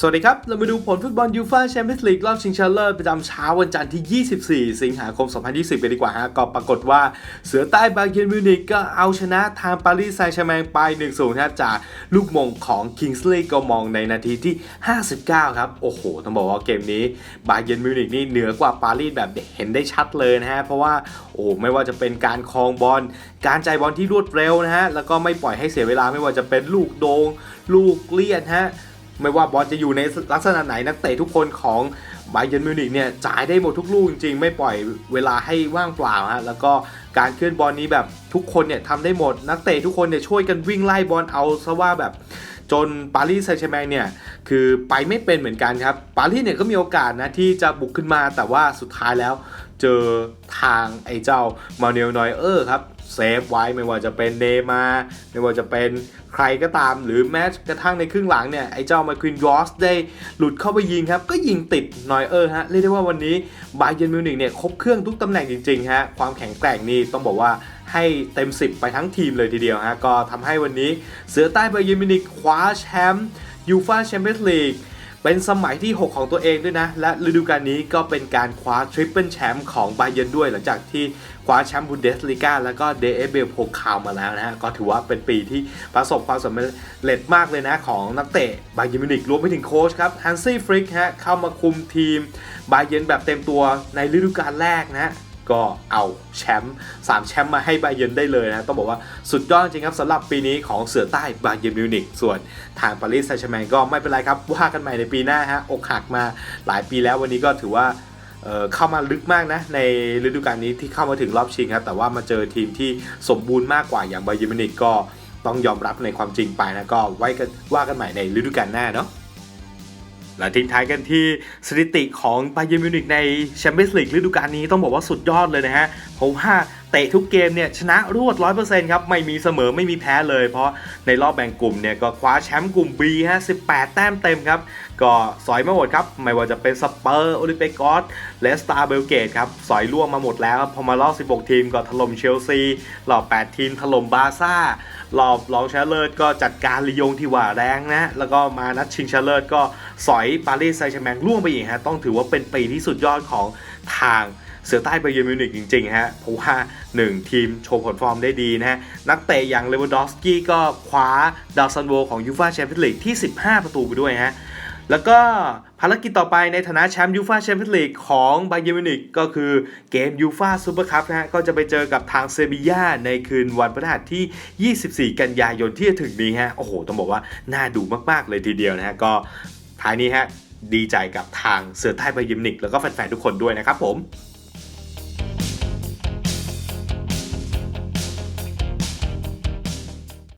สวัสดีครับ เรามาดูผลฟุตบอลยูฟ่าแชมเปี้ยนส์ลีกรอบชิงชนะเลิศประจำเช้าวันจันทร์ที่ 24 สิงหาคม 2020กันดีกว่าฮะก็ปรากฏว่าเสือใต้บาเยร์นมิวนิกก็เอาชนะทางปารีสแซงต์แชร์แมงไป 1-0นะจากลูกมงของคิงส์ลีย์ก็มองในนาทีที่ 59 ครับ โอ้โห ต้องบอกว่าเกมนี้บาเยร์นมิวนิกนี่เหนือกว่าปารีสแบบเห็นได้ชัดเลยนะฮะ เพราะว่าโอ้ไม่ว่าจะเป็นการครองบอล การจ่ายบอลที่รวดเร็วนะฮะ แล้วก็ไม่ปล่อยให้เสียเวลาไม่ว่าจะเป็นลูกโดง ลูกเลียดฮะ ไม่ว่าบอลจะอยู่ในลักษณะไหนนักเตะทุกคนของไบเย r ร์มิวนิกเนี่ยจ่ายได้หมดทุกลูกจริงๆ ไม่ปล่อยเวลาให้ว่างเปล่าฮะแล้วก็การเคลื่อนบอลนี้แบบทุกคนเนี่ยทำได้หมด นักเตะทุกคนเนี่ยช่วยกันวิ่งไล่บอลเอาซะว่าแบบจนปารีสแซงต์แชร์แมงเนี่ยคือไปไม่เป็นเหมือนกันครับ ปารีสเนี่ยก็มีโอกาสนะที่จะบุกขึ้นมาแต่ว่าสุดท้ายแล้ว เจอทางไอ้เจ้ามาเนลนอยเออร์ครับ เซฟไว้ไม่ว่าจะเป็นเนมา ไม่ว่าจะเป็นใครก็ตาม หรือแม้กระทั่งในครึ่งหลังเนี่ย ไอ้เจ้ามาควินยอสได้หลุดเข้าไปยิงครับ ก็ยิงติดนอยเออร์ฮะ เรียกได้ว่าวันนี้บาเย r ร์มิวนิกเนี่ยครบเครื่องทุกตำแหน่งจริงๆฮะ ความแข็งแกร่งนี่ต้องบอกว่าให้เต็ม 10 ไปทั้งทีมเลยทีเดียวฮะ ก็ทำให้วันนี้เสือใต้บาเย r ร์มิวนิกคว้าแชมป์ยูฟาแชมเปี้ยนส์ลีก เป็นสมัยที่ 6 ของตัวเองด้วยนะ และฤดูกาลนี้ก็เป็นการคว้าทริปเปิลแชมป์ของบาเย r n ด้วย หลังจากที่คว้าแชมป์บุนเดสลีกาแล้วก็เดเอเบลโพคาวมาแล้วนะฮะ ก็ถือว่าเป็นปีที่ประสบความสำเร็จมากเลยนะของนักเตะบาเย r n มิวนิกรวมไปถึงโค้ชครับฮันซี่ฟริกฮะเข้ามาคุมทีมบาเย r n แบบเต็มตัวในฤดูกาลแรกนะ ก็เอาแชมป์3แชมป์มาให้บาเย r n ได้เลยนะ ต้องบอกว่าสุดยอดจริงครับสำหรับปีนี้ของเสือใต้บาเย r n มิวนิกส่วนทางปารีสแซงต์แชร์แมงก็ไม่เป็นไรครับ ว่ากันใหม่ในปีหน้าฮะอกหักมาหลายปีแล้ววันนี้ก็ถือว่าเข้ามาลึกมากนะ ในฤดูกาลนี้ที่เข้ามาถึงรอบชิงครับ แต่ว่ามาเจอทีมที่สมบูรณ์มากกว่าอย่างบาเย r n มิวนิกก็ต้องยอมรับในความจริงไปนะก็ไว้กันว่ากันใหม่ในฤดูกาลหน้าเนาะ และทิ้งท้ายกันที่สถิติของบาเย r n มิวนิกในแชมเปี้ยนส์ลีกฤดูกาลนี้ต้องบอกว่าสุดยอดเลยนะฮะผมว่าเตะทุกเกมเนี่ยชนะรวด 100%ครับ ไม่มีเสมอไม่มีแพ้เลย เพราะในรอบแบ่งกลุ่มเนี่ยก็คว้าแชมป์กลุ่ม B ฮะ18 แต้มเต็มครับ ก็สอยมาหมดครับ ไม่ว่าจะเป็นสเปอร์โอลิมปิกอสเละสตาร์เบลเกตครับ สอยล่วงมาหมดแล้วพอมารอบ 16 ทีมก็ถล่มเชลซีรอบ8ทีมถล่มบาร์ซ่า รอบรองชนะเลิศก็จัดการลียงที่ว่าแรงนะ แล้วก็มานัดชิงชนะเลิศก็สอยปารีสแซงต์แชงแมงล่วงไปอีกฮะ ต้องถือว่าเป็นปีที่สุดยอดของทางเสือใต้ไปเยอร์นมิวนิกจริงๆฮะ เพราะว่า 1 ทีมโชว์ผลฟอร์มได้ดีนะฮะ นักเตะอย่างเลวานดอฟสกี้ก็คว้าดาวซันโวของยูฟาแชมเปี้ยนส์ลีกที่ 15 ประตูไปด้วยฮะ แล้วก็ภารกิจต่อไปในฐานะแชมป์ยูฟาแชมเปี้ยนส์ลีกของไบเยอร์มิวนิกก็คือเกมยูฟาซูเปอร์คัพนะฮะก็จะไปเจอกับทางเซบีย่าในคืนวันพฤหัสที่ 24 กันยายนที่จะถึงนี้ฮะโอ้โห ต้องบอกว่าน่าดูมาก ๆ เลยทีเดียวนะฮะก็ท้ายนี้ฮะดีใจกับทางเสือใต้ไบเยอร์มิวนิกแล้วก็แฟน ๆ ทุกคนด้วยนะครับผม